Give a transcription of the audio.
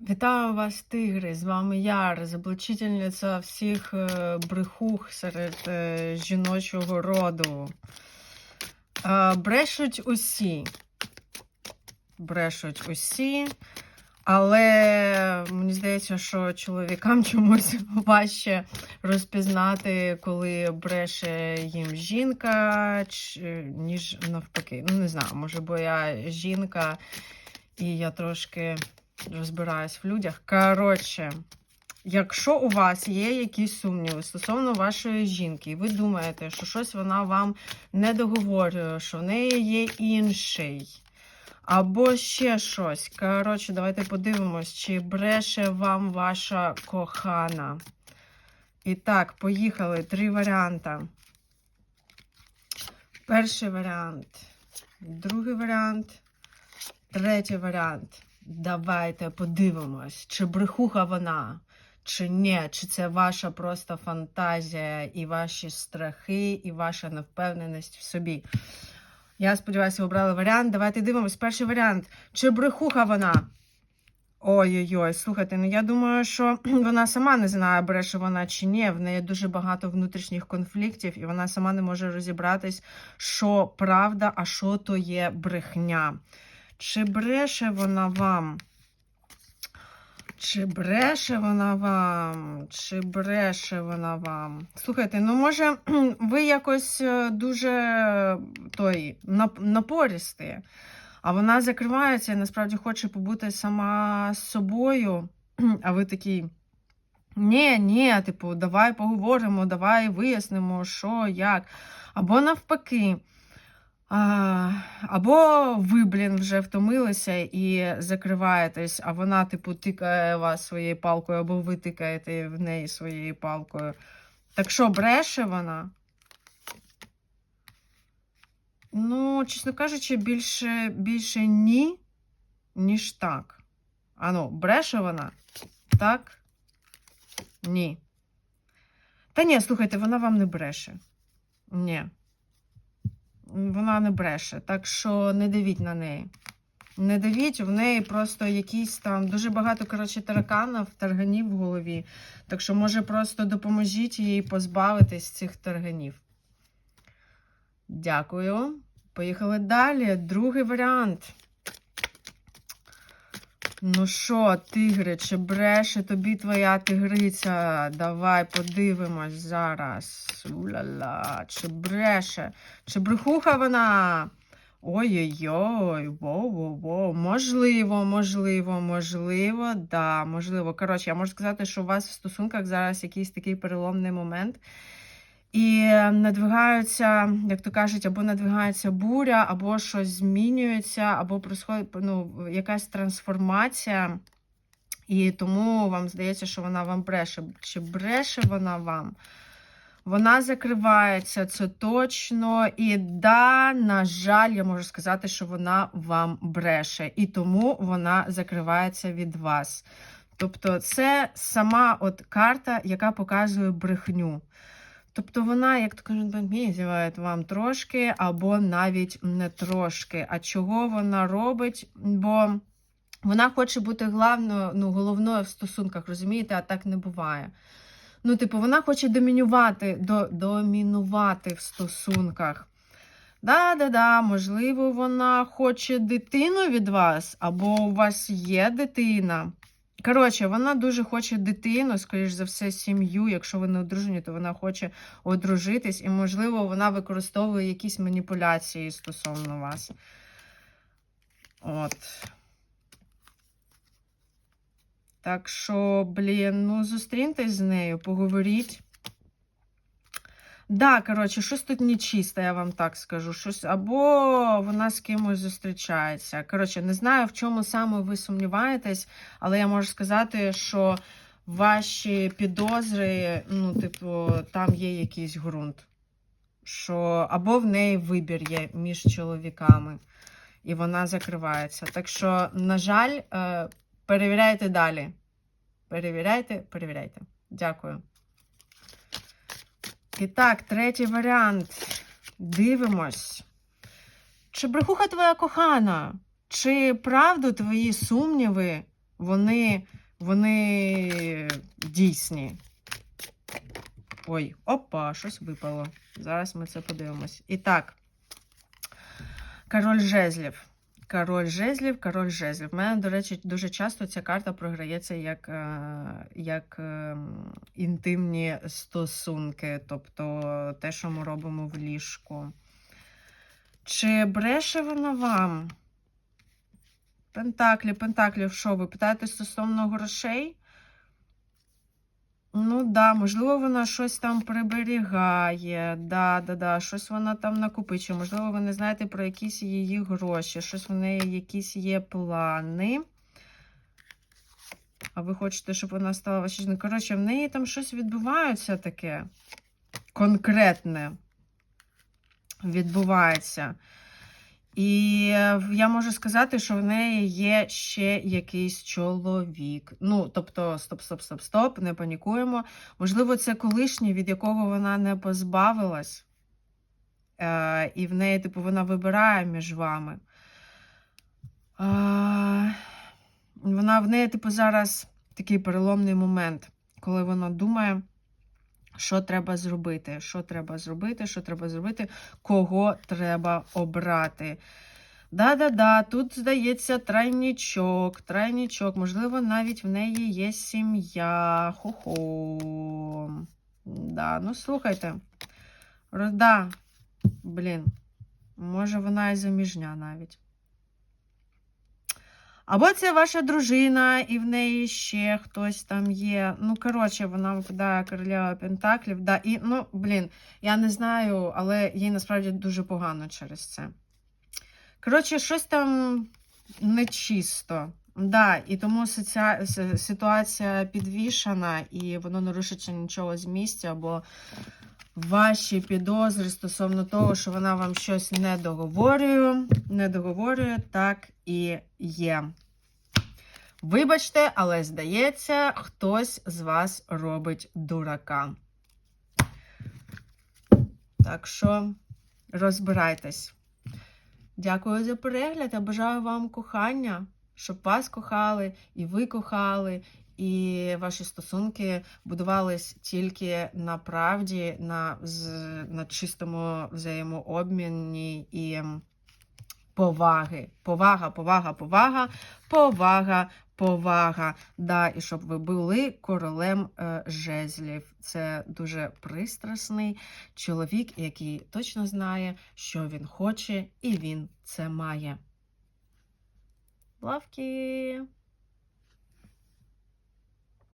Вітаю вас, тигри! З вами я, розоблачительниця всіх е, брехух серед е, жіночого роду. Е, Брешуть усі. Брешуть усі. Але мені здається, що чоловікам чомусь важче розпізнати, коли бреше їм жінка, ніж навпаки. Ну, не знаю, може, бо я жінка, і я трошки розбираюсь в людях. Коротше, якщо у вас є якісь сумніви стосовно вашої жінки, і ви думаєте, що щось вона вам не договорює, що в неї є інший. Або ще щось. Коротше, давайте подивимось, чи бреше вам ваша кохана. І так, поїхали. Три варіанти. Перший варіант, другий варіант, третій варіант. Давайте подивимось, чи брехуха вона, чи ні, чи це ваша просто фантазія, і ваші страхи, і ваша невпевненість в собі. Я сподіваюся, обрали варіант. Давайте дивимось. Перший варіант. Чи брехуха вона? Ой-ой-ой, слухайте, ну я думаю, що вона сама не знає, бреше вона чи ні. В неї дуже багато внутрішніх конфліктів, і вона сама не може розібратись, що правда, а що то є брехня. Чи бреше вона вам? Чи бреше вона вам? Чи бреше вона вам? Слухайте, ну може, ви якось е, дуже той нап- напористі, а вона закривається і насправді хоче побути сама з собою, а ви такий. Ні, ні, типу, давай поговоримо, давай вияснимо, що, як. Або навпаки. А, або ви, блін, вже втомилися і закриваєтесь, а вона, типу, тикає вас своєю палкою, або ви тикаєте в неї своєю палкою. Так що, бреше вона? Ну, чесно кажучи, більше, більше ні, ніж так. Ану, бреше вона? Так? Ні. Та ні, слухайте, вона вам не бреше. Ні. Вона не бреше, так що не дивіть на неї. Не дивіть, в неї просто якісь там дуже багато, коротше, тараканів, тарганів в голові. Так що, може, просто допоможіть їй позбавитись цих тарганів. Дякую. Поїхали далі. Другий варіант. Ну що, тигри, чи бреше тобі твоя тигриця? Давай подивимось зараз. Уля-ла, чи бреше? Чи брехуха вона? Ой-ой-ой, воу-воу-воу. Можливо, можливо, можливо, да, можливо. Коротше, я можу сказати, що у вас в стосунках зараз якийсь такий переломний момент. І надвигаються, як то кажуть, або надвигається буря, або щось змінюється, або ну, якась трансформація. І тому вам здається, що вона вам бреше. Чи бреше вона вам? Вона закривається, це точно. І да, на жаль, я можу сказати, що вона вам бреше. І тому вона закривається від вас. Тобто, це сама от карта, яка показує брехню. Тобто вона, як то кажуть, помізює вам трошки або навіть не трошки. А чого вона робить? Бо вона хоче бути главною, ну, головною в стосунках, розумієте, а так не буває. Ну, типу, вона хоче домінювати, до, домінувати в стосунках. Да-да-да, можливо, вона хоче дитину від вас, або у вас є дитина. Коротше, вона дуже хоче дитину, скоріш за все, сім'ю. Якщо ви не одружені, то вона хоче одружитись, і, можливо, вона використовує якісь маніпуляції стосовно вас. От. Так що, блін, ну зустріньтесь з нею, поговоріть. Да, коротше, щось тут нечисте, я вам так скажу. Щось, або вона з кимось зустрічається. Коротше, не знаю, в чому саме ви сумніваєтесь, але я можу сказати, що ваші підозри, ну, типу, там є якийсь ґрунт. Що або в неї вибір є між чоловіками, і вона закривається. Так що, на жаль, е, перевіряйте далі. Перевіряйте, перевіряйте. Дякую. І так, третій варіант. Дивимось. Чи брехуха твоя кохана? Чи правду твої сумніви вони, вони дійсні. Ой, опа, щось випало. Зараз ми це подивимось. І так, король жезлів. Король жезлів, король жезлів. У мене, до речі, дуже часто ця карта програється як, е, як е, інтимні стосунки, тобто те, що ми робимо в ліжку. Чи бреше вона вам? Пентаклі, Пентаклі, що ви питаєте стосовно грошей? Ну да, можливо, вона щось там приберігає, да, да, да, щось вона там накопичує. Можливо, ви не знаєте про якісь її гроші, щось в неї якісь є плани. А ви хочете, щоб вона стала вашою жінкою. Коротше, в неї там щось відбувається таке конкретне. Відбувається. І е, я можу сказати, що в неї є ще якийсь чоловік. Ну, тобто, стоп, стоп, стоп, стоп, не панікуємо. Можливо, це колишній, від якого вона не позбавилась. Е, і в неї, типу, вона вибирає між вами. Е, вона в неї, типу, зараз такий переломний момент, коли вона думає, що треба зробити, що треба зробити, що треба зробити, кого треба обрати. Да-да-да, тут здається тройнічок, тройнічок, можливо, навіть в неї є сім'я. Хо-хо. Да, ну слухайте. Да, блін, може вона і заміжня навіть. Або це ваша дружина, і в неї ще хтось там є. Ну, коротше, вона випадає королева Пентаклів. Да, і, ну, блін, я не знаю, але їй насправді дуже погано через це. Коротше, щось там нечисто. Да, і тому соці... ситуація підвішана, і воно не рушиться нічого з місця, бо ваші підозри стосовно того, що вона вам щось не договорює, не договорює, так і є. Вибачте, але здається, хтось з вас робить дурака. Так що розбирайтесь. Дякую за перегляд. Я бажаю вам кохання, щоб вас кохали, і ви кохали, і ваші стосунки будувались тільки на правді, на, на чистому взаємообміні і поваги. Повага, повага, повага, повага, повага. Да, і щоб ви були королем е, жезлів. Це дуже пристрасний чоловік, який точно знає, що він хоче, і він це має. Лавки!